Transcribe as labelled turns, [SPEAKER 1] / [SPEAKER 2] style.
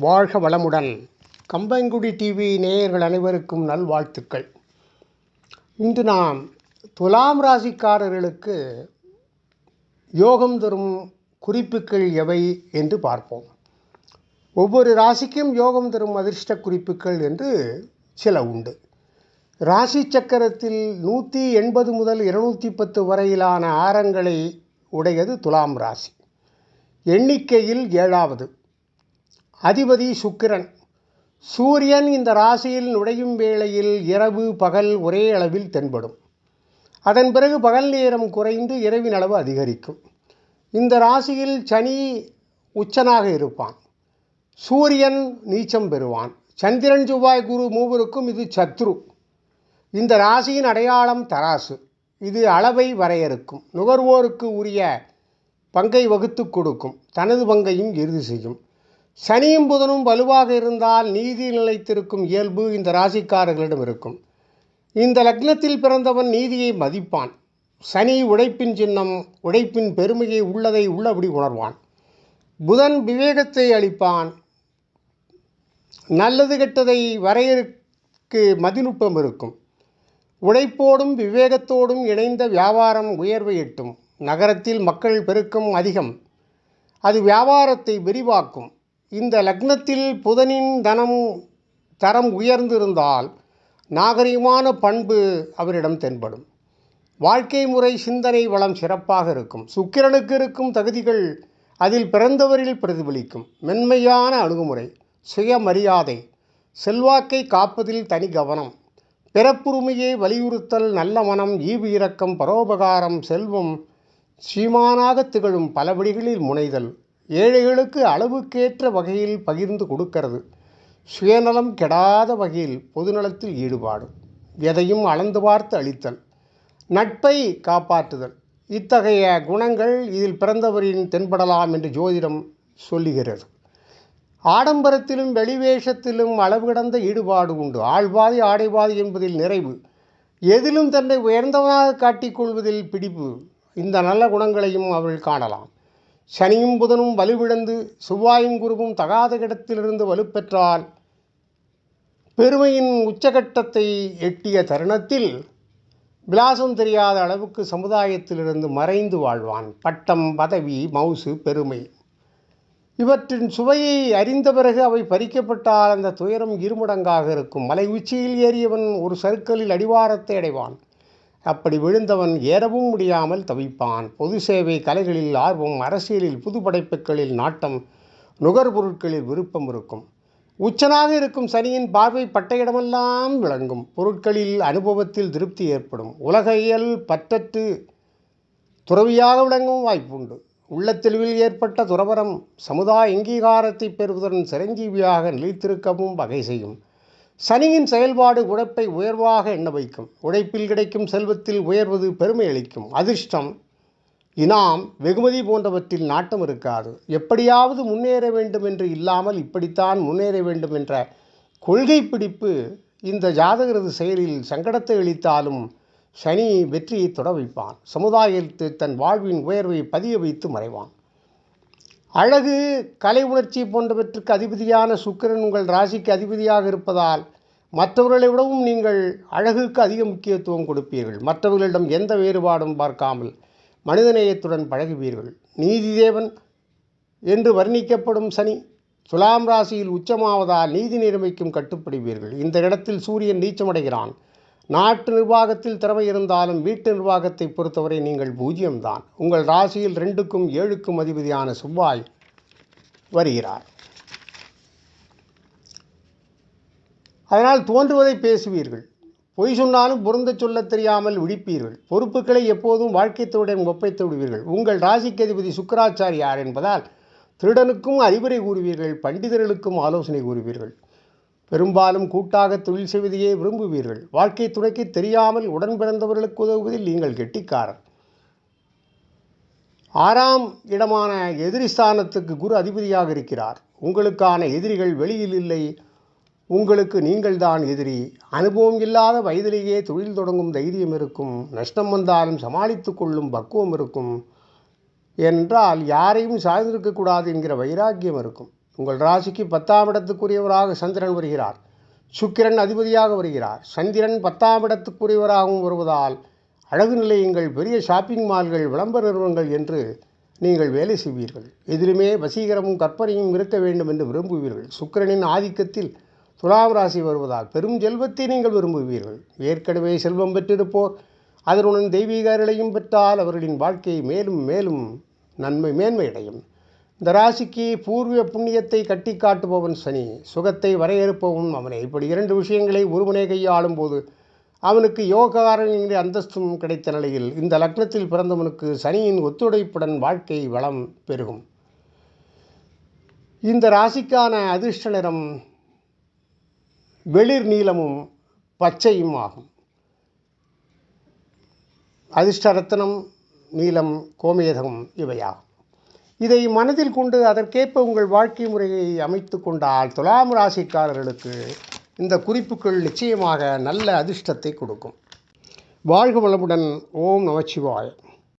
[SPEAKER 1] வாழ்க வளமுடன். கம்பங்குடி டிவி நேயர்கள் அனைவருக்கும் நல்வாழ்த்துக்கள். இன்று நாம் துலாம் ராசிக்காரர்களுக்கு யோகம் தரும் குறிப்புகள் எவை என்று பார்ப்போம். ஒவ்வொரு ராசிக்கும் யோகம் தரும் அதிர்ஷ்ட குறிப்புகள் என்று சில உண்டு. ராசி சக்கரத்தில் நூற்றி எண்பது முதல் இருநூற்றி பத்து வரையிலான ஆரங்களை உடையது துலாம் ராசி. எண்ணிக்கையில் ஏழாவது. அதிபதி சுக்கிரன். சூரியன் இந்த ராசியில் நுழையும் வேளையில் இரவு பகல் ஒரே அளவில் தென்படும். அதன் பிறகு பகல் நேரம் குறைந்து இரவின் அளவு அதிகரிக்கும். இந்த ராசியில் சனி உச்சனாக இருப்பான். சூரியன் நீச்சம் பெறுவான். சந்திரன் செவ்வாய் குரு மூவருக்கும் இது சத்ரு. இந்த ராசியின் அடையாளம் தராசு. இது அளவை வரையறுக்கும். நுகர்வோருக்கு உரிய பங்கை வகுத்து கொடுக்கும். தனது பங்கையும் இறுதி செய்யும். சனியும் புதனும் வலுவாக இருந்தால் நீதி நிலைத்திருக்கும் இயல்பு இந்த ராசிக்காரர்களிடம் இருக்கும். இந்த லக்னத்தில் பிறந்தவன் நீதியை மதிப்பான். சனி உழைப்பின் சின்னம் உழைப்பின் பெருமையை உள்ளதை உள்ளபடி உணர்வான். புதன் விவேகத்தை அளிப்பான். நல்லது கெட்டதை வரையறுக்கு மதிநுட்பம் இருக்கும். உழைப்போடும் விவேகத்தோடும் இணைந்த வியாபாரம் உயர்வை எட்டும். நகரத்தில் மக்கள் பெருக்கம் அதிகம். அது வியாபாரத்தை விரிவாக்கும். இந்த லக்னத்தில் புதனின் தனம் தரம் உயர்ந்திருந்தால் நாகரிகமான பண்பு அவரிடம் தென்படும். வாழ்க்கை முறை சிந்தனை வளம் சிறப்பாக இருக்கும். சுக்கிரனுக்கு இருக்கும் தகுதிகள் அதில் பிறந்தவரில் பிரதிபலிக்கும். மென்மையான அணுகுமுறை சுயமரியாதை செல்வாக்கை காப்பதில் தனி கவனம் பிறப்புரிமையை வலியுறுத்தல் நல்ல மனம் ஈவு இரக்கம் பரோபகாரம் செல்வம் சீமானாக திகழும் பல வழிகளில் முனைதல் ஏழைகளுக்கு அளவுக்கேற்ற வகையில் பகிர்ந்து கொடுக்கிறது. சுயநலம் கெடாத வகையில் பொதுநலத்தில் ஈடுபாடு. எதையும் அளந்து பார்த்து அளித்தல் நட்பை காப்பாற்றுதல். இத்தகைய குணங்கள் இதில் பிறந்தவரின் தென்படலாம் என்று ஜோதிடம் சொல்லுகிறது. ஆடம்பரத்திலும் வெளிவேஷத்திலும் அளவு கடந்த ஈடுபாடு உண்டு. ஆழ்வாதி ஆடைவாதி என்பதில் நிறைவு. எதிலும் தன்னை உயர்ந்தவனாக காட்டிக்கொள்வதில் பிடிப்பு. இந்த நல்ல குணங்களையும் அவள் காணலாம். சனியும் புதனும் வலுவிழந்து செவ்வாயும் குருவும் தகாத இடத்திலிருந்து வலுப்பெற்றால் பெருமையின் உச்சகட்டத்தை எட்டிய தருணத்தில் விலாசம் தெரியாத அளவுக்கு சமுதாயத்திலிருந்து மறைந்து வாழ்வான். பட்டம் பதவி மவுசு பெருமை. இவற்றின் சுவையை அறிந்த பிறகு அவை பறிக்கப்பட்டால் அந்த துயரம் இருமடங்காக இருக்கும். மலை உச்சியில் ஏறியவன் ஒரு சருக்கலில் அடிவாரத்தை அடைவான். அப்படி விழுந்தவன் ஏறவும் முடியாமல் தவிப்பான். பொது சேவை கலைகளில் ஆர்வம் அரசியலில் புது படைப்புகளில் நாட்டம் நுகர்பொருட்களில் விருப்பம் இருக்கும். உச்சனாக இருக்கும் சனியின் பார்வை பட்ட இடமெல்லாம் விளங்கும். பொருட்களில் அனுபவத்தில் திருப்தி ஏற்படும். உலகையல் பற்றற்று துறவியாக விளங்கும் வாய்ப்புண்டு. உள்ளத்தெளிவில் ஏற்பட்ட துறவரம் சமுதாய அங்கீகாரத்தை பெறுவதுடன் சிரஞ்சீவியாக நிலைத்திருக்கவும் வகை செய்யும். சனியின் செயல்பாடு உழைப்பை உயர்வாக எண்ண வைக்கும். உழைப்பில் கிடைக்கும் செல்வத்தில் உயர்வது பெருமை அளிக்கும். அதிர்ஷ்டம் இனாம் வெகுமதி போன்றவற்றில் நாட்டம் இருக்காது. எப்படியாவது முன்னேற வேண்டும் என்று இல்லாமல் இப்படித்தான் முன்னேற வேண்டும் என்ற கொள்கை பிடிப்பு இந்த ஜாதகரது செயலில் சங்கடத்தை அளித்தாலும் சனி வெற்றியை தொட வைப்பான். சமுதாயத்தில் தன் வாழ்வின் உயர்வை பதிய வைத்து மறைவான். அழகு கலை உணர்ச்சி போன்றவற்றுக்கு அதிபதியான சுக்கிரன் உங்கள் ராசிக்கு அதிபதியாக இருப்பதால் மற்றவர்களை விடவும் நீங்கள் அழகுக்கு அதிக முக்கியத்துவம் கொடுப்பீர்கள். மற்றவர்களிடம் எந்த வேறுபாடும் பார்க்காமல் மனிதநேயத்துடன் பழகுவீர்கள். நீதிதேவன் என்று வர்ணிக்கப்படும் சனி துலாம் ராசியில் உச்சமாவதால் நீதி நேர்மைக்கும் கட்டுப்படுவீர்கள். இந்த இடத்தில் சூரியன் நீச்சமடைகிறான். நாட்டு நிர்வாகத்தில் திறமை இருந்தாலும் வீட்டு நிர்வாகத்தை பொறுத்தவரை நீங்கள் பூஜ்ஜியம்தான் உங்கள் ராசியில் ரெண்டுக்கும் ஏழுக்கும் அதிபதியான செவ்வாய் வருகிறார். அதனால் தோன்றுவதை பேசுவீர்கள். பொய் சொன்னாலும் பொருந்த சொல்லத் தெரியாமல் விழிப்பீர்கள். பொறுப்புகளை எப்போதும் வாழ்க்கைத்துடன் ஒப்பைத்து விடுவீர்கள். உங்கள் ராசிக்கு அதிபதி சுக்கராச்சாரியார் என்பதால் திருடனுக்கும் அறிவுரை கூறுவீர்கள் பண்டிதர்களுக்கும் ஆலோசனை கூறுவீர்கள். பெரும்பாலும் கூட்டாக தொழில் செய்வதையே விரும்புவீர்கள். வாழ்க்கை துணைக்கு தெரியாமல் உடன் பிறந்தவர்களுக்கு உதவுவதில் நீங்கள் கெட்டிக்காரர். ஆறாம் இடமான எதிரி ஸ்தானத்துக்கு குரு அதிபதியாக இருக்கிறார். உங்களுக்கான எதிரிகள் வெளியில் இல்லை. உங்களுக்கு நீங்கள்தான் எதிரி. அனுபவம் இல்லாத வயதிலேயே தொழில் தொடங்கும் தைரியம் இருக்கும். நஷ்டம் வந்தாலும் சமாளித்து கொள்ளும் பக்குவம் இருக்கும். என்றால் யாரையும் சார்ந்திருக்கக்கூடாது என்கிற வைராக்கியம் இருக்கும். உங்கள் ராசிக்கு பத்தாம் இடத்துக்குரியவராக சந்திரன் வருகிறார். சுக்கிரன் அதிபதியாக வருகிறார். சந்திரன் பத்தாம் இடத்துக்குரியவராகவும் வருவதால் அழகு நிலையங்கள் பெரிய ஷாப்பிங் மால்கள் விளம்பர நிறுவனங்கள் என்று நீங்கள் வேலை செய்வீர்கள். எதிலுமே வசீகரமும் கற்பனையும் இருக்க வேண்டும் என்று விரும்புவீர்கள். சுக்கிரனின் ஆதிக்கத்தில் துலாம் ராசி வருவதால் பெரும் செல்வத்தை நீங்கள் விரும்புவீர்கள். ஏற்கனவே செல்வம் பெற்றிருப்போர் அதனுடன் தெய்வீக அருளையும் பெற்றால் அவர்களின் வாழ்க்கை மேலும் மேலும் நன்மை மேன்மையடையும். இந்த ராசிக்கு பூர்வீக புண்ணியத்தை கட்டி காட்டுபவன் சனி. சுகத்தை வரையறுப்பவன் அவனை. இப்படி இரண்டு விஷயங்களை ஒருவனே கையாளும் போது அவனுக்கு யோகாரன் அந்தஸ்தும் கிடைத்த நிலையில் இந்த லக்னத்தில் பிறந்தவனுக்கு சனியின் ஒத்துழைப்புடன் வாழ்க்கை வளம் பெருகும். இந்த ராசிக்கான அதிர்ஷ்ட நிறம் வெளிர் நீளமும் பச்சையும் ஆகும். அதிர்ஷ்ட ரத்தனம் நீலம் கோமேதகம் இவையாகும். இதை மனதில் கொண்டு அதற்கேற்ப உங்கள் வாழ்க்கை முறையை அமைத்து கொண்டால் துலாம் ராசிக்காரர்களுக்கு இந்த குறிப்புகள் நிச்சயமாக நல்ல அதிர்ஷ்டத்தை கொடுக்கும். வாழ்க வளமுடன் ஓம் நமச்சிவாயம்.